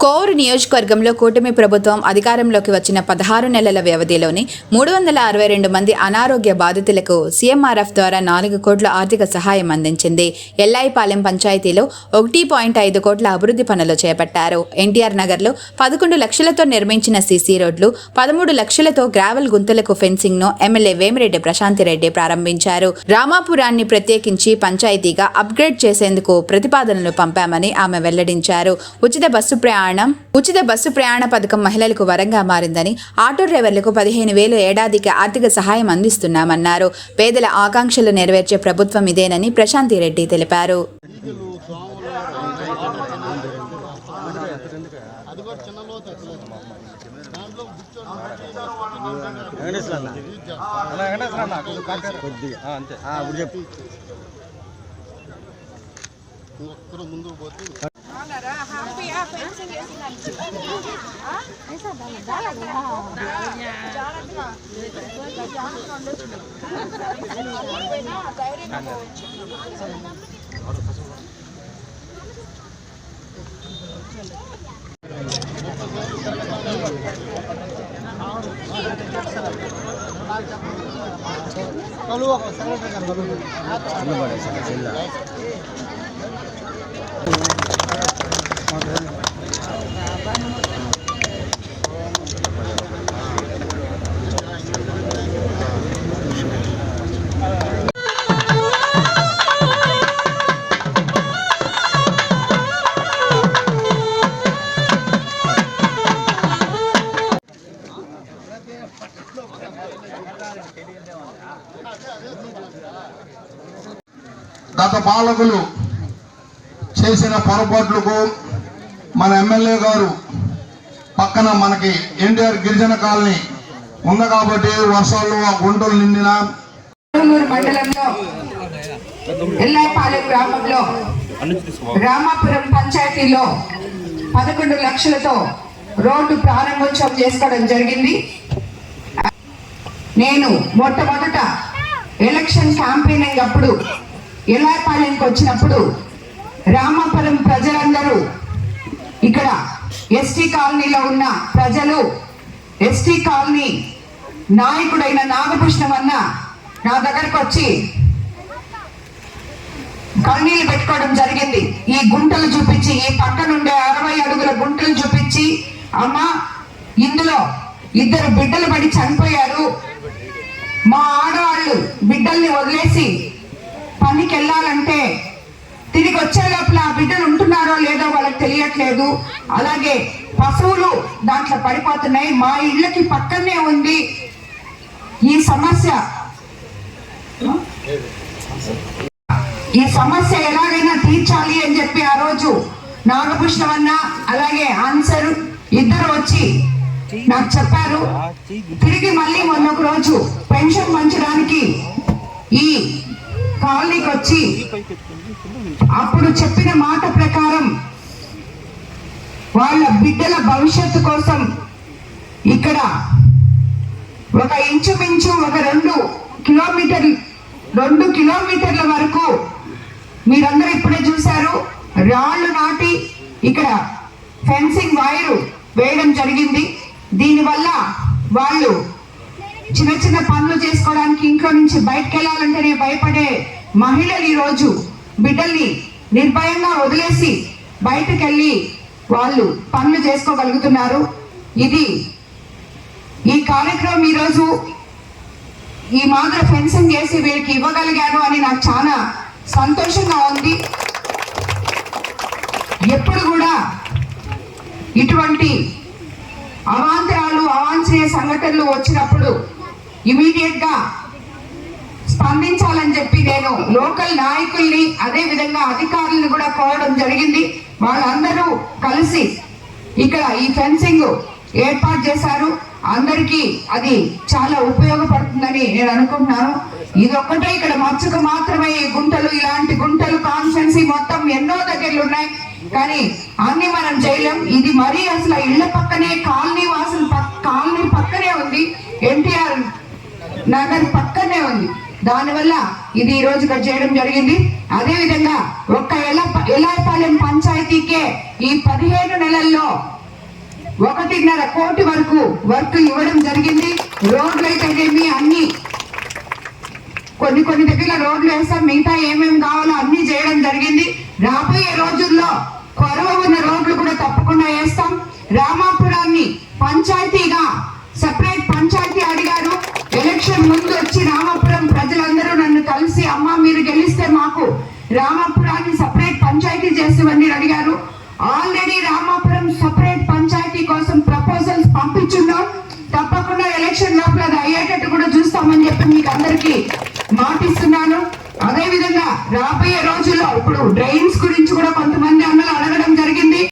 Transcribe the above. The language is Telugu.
కోవూరు నియోజకవర్గంలో కూటమి ప్రభుత్వం అధికారంలోకి వచ్చిన పదహారు నెలల వ్యవధిలోని మూడు వందల అరవై రెండు మంది అనారోగ్య బాధితులకు సీఎంఆర్ఎఫ్ ద్వారా నాలుగు కోట్ల ఆర్థిక సహాయం అందించింది. ఎల్లాయిపాలెం పంచాయతీలో ఒకటి పాయింట్ ఐదు కోట్ల అభివృద్ధి పనులు చేపట్టారు. ఎన్టీఆర్ నగర్లో పదకొండు లక్షలతో నిర్మించిన సీసీ రోడ్లు పదమూడు లక్షలతో గ్రావెల్ గుంతలకు ఫెన్సింగ్ను ఎమ్మెల్యే వేమిరెడ్డి ప్రశాంతిరెడ్డి ప్రారంభించారు. రామాపురాన్ని ప్రత్యేకించి పంచాయతీగా అప్గ్రేడ్ చేసేందుకు ప్రతిపాదనలు పంపామని ఆమె వెల్లడించారు. ఉచిత బస్సు ప్రయాణం ఉచిత బస్సు ప్రయాణ పథకం మహిళలకు వరంగా మారిందని ఆటో డ్రైవర్లకు పదిహేను వేలు ఏడాదికి ఆర్థిక సహాయం అందిస్తున్నామన్నారు. పేదల ఆకాంక్షలు నెరవేర్చే ప్రభుత్వం ఇదేనని ప్రశాంతిరెడ్డి తెలిపారు. వెంకటేశ్వర అన్న అన్న వెంకటేశ్వర అన్న కొంచెం కాకారు. కొద్దిగా ఆ, అంతే ఆ, ఇప్పుడు చెప్పు కింద పడేసాను చెల్ల గత పాలకులు చేసిన పొరపాట్లకు మన ఎమ్మెల్యే గారు పక్కన మనకి ఎన్టీఆర్ గిరిజన కాలనీ ఉంది కాబట్టి వర్షాలు ఆ గుంటలు నిండిన మండలంలో ఎల్లాపాలెం గ్రామంలో రామాపురం పంచాయతీలో పదకొండు లక్షలతో రోడ్డు ప్రారంభోత్సవం చేసుకోవడం జరిగింది. నేను మొట్టమొదట ఎలక్షన్ క్యాంపెయినింగ్ అప్పుడు ఎల్లాపాలెంకి వచ్చినప్పుడు రామాపురం ప్రజలందరూ ఇక్కడ ఎస్టీ కాలనీలో ఉన్న ప్రజలు ఎస్టీ కాలనీ నాయకుడైన నాగభూషణం అన్న నా దగ్గరకు వచ్చి కన్నీళ్ళు పెట్టుకోవడం జరిగింది. ఈ గుంటలు చూపించి ఈ పక్క నుండే అరవై అడుగుల గుంటలు చూపించి అమ్మ ఇందులో ఇద్దరు బిడ్డలు పడి చనిపోయారు. మా ఆడవాళ్ళు బిడ్డల్ని వదిలేసి పనికి వెళ్ళాలంటే తిరిగి వచ్చే లోపల ఆ బిడ్డలు ఉంటున్నారో లేదో వాళ్ళకి తెలియట్లేదు. అలాగే పశువులు దాంట్లో పడిపోతున్నాయి. మా ఇళ్ళకి పక్కనే ఉంది ఈ సమస్య. ఈ సమస్య ఎలాగైనా తీర్చాలి అని చెప్పి ఆ రోజు నాగభూషణం అలాగే ఆన్సర్ ఇద్దరు వచ్చి నాకు చెప్పారు. తిరిగి మళ్ళీ మొన్న ఒక రోజు పెన్షన్ పంచడానికి ఈ కాలనీకి వచ్చి అప్పుడు చెప్పిన మాట ప్రకారం వాళ్ళ బిడ్డల భవిష్యత్తు కోసం ఇక్కడ ఒక ఇంచుమించు ఒక రెండు కిలోమీటర్ రెండు కిలోమీటర్ల వరకు మీరందరూ ఇప్పుడే చూశారు రాళ్ళు నాటి ఇక్కడ ఫెన్సింగ్ వైరు వేయడం జరిగింది. దీనివల్ల వాళ్ళు చిన్న చిన్న పనులు చేసుకోవడానికి ఇంట్లో నుంచి బయటకు వెళ్ళాలంటేనే భయపడే మహిళలు ఈరోజు బిడ్డల్ని నిర్భయంగా వదిలేసి బయటకెళ్ళి వాళ్ళు పనులు చేసుకోగలుగుతున్నారు. ఇది ఈ కార్యక్రమం ఈరోజు ఈ మాదిరి ఫెన్సింగ్ చేసి వీళ్ళకి ఇవ్వగలిగాను అని నాకు చాలా సంతోషంగా ఉంది. ఎప్పుడు కూడా ఇటువంటి అవాంతరాలు అవాంఛనీయ సంఘటనలు వచ్చినప్పుడు ఇమీడియట్గా స్పందించాలని చెప్పి నేను లోకల్ నాయకుల్ని అదే విధంగా అధికారులను కూడా కోరడం జరిగింది. వాళ్ళందరూ కలిసి ఇక్కడ ఈ ఫెన్సింగ్ ఏర్పాటు చేశారు. అందరికీ అది చాలా ఉపయోగపడుతుందని నేను అనుకుంటున్నాను. ఇది ఒక్కటే ఇక్కడ మచ్చుకు మాత్రమే ఈ గుంటలు ఇలాంటి గుంటలు కాన్స్టెన్సీ మొత్తం ఎన్నో దగ్గరలు ఉన్నాయి. కానీ అన్ని మనం చేయలేం. ఇది మరీ అసలు ఇళ్ళ పక్కనే కాలనీ వాసులు కాలనీ పక్కనే ఉంది. ఎన్టీఆర్ నగర్ పక్కనే ఉంది. దానివల్ల ఇది ఈ రోజు ఇక్కడ చేయడం జరిగింది. అదే విధంగా ఒక్క ఎల ఎలాయపాలెం పంచాయతీకే ఈ పదిహేను నెలల్లో ఒకటిన్నర కోటి వరకు వర్క్ ఇవ్వడం జరిగింది. రోడ్లు అయితేనేమి అన్ని కొన్ని కొన్ని దగ్గర రోడ్లు వేస్తాం. మిగతా ఏమేమి కావాలో అన్ని చేయడం జరిగింది. రాబోయే రోజుల్లో కొరవ ఉన్న రోడ్లు కూడా తప్పకుండా వేస్తాం. రామాపురాన్ని పంచాయతీగా సపరేట్ పంచాయతీ అడిగారు. ఎలక్షన్ ముందు వచ్చి రామాపురం ప్రజలందరూ నన్ను కలిసి అమ్మ మీరు గెలిస్తే మాకు రామాపురాన్ని సపరేట్ పంచాయతీ చేస్తామని అడిగారు. ఆల్రెడీ రామాపురం సపరేట్ పంచాయతీ కోసం ప్రపోజల్స్ పంపించున్నాం. తప్పకుండా ఎలక్షన్ లోపల అది అయ్యేటట్టు కూడా చూస్తామని చెప్పి మీకు అందరికీ మాటిస్తున్నాను. అదేవిధంగా రాబోయే రోజుల్లో ఇప్పుడు డ్రైన్స్ గురించి కూడా కొంతమంది అన్న అడగడం జరిగింది.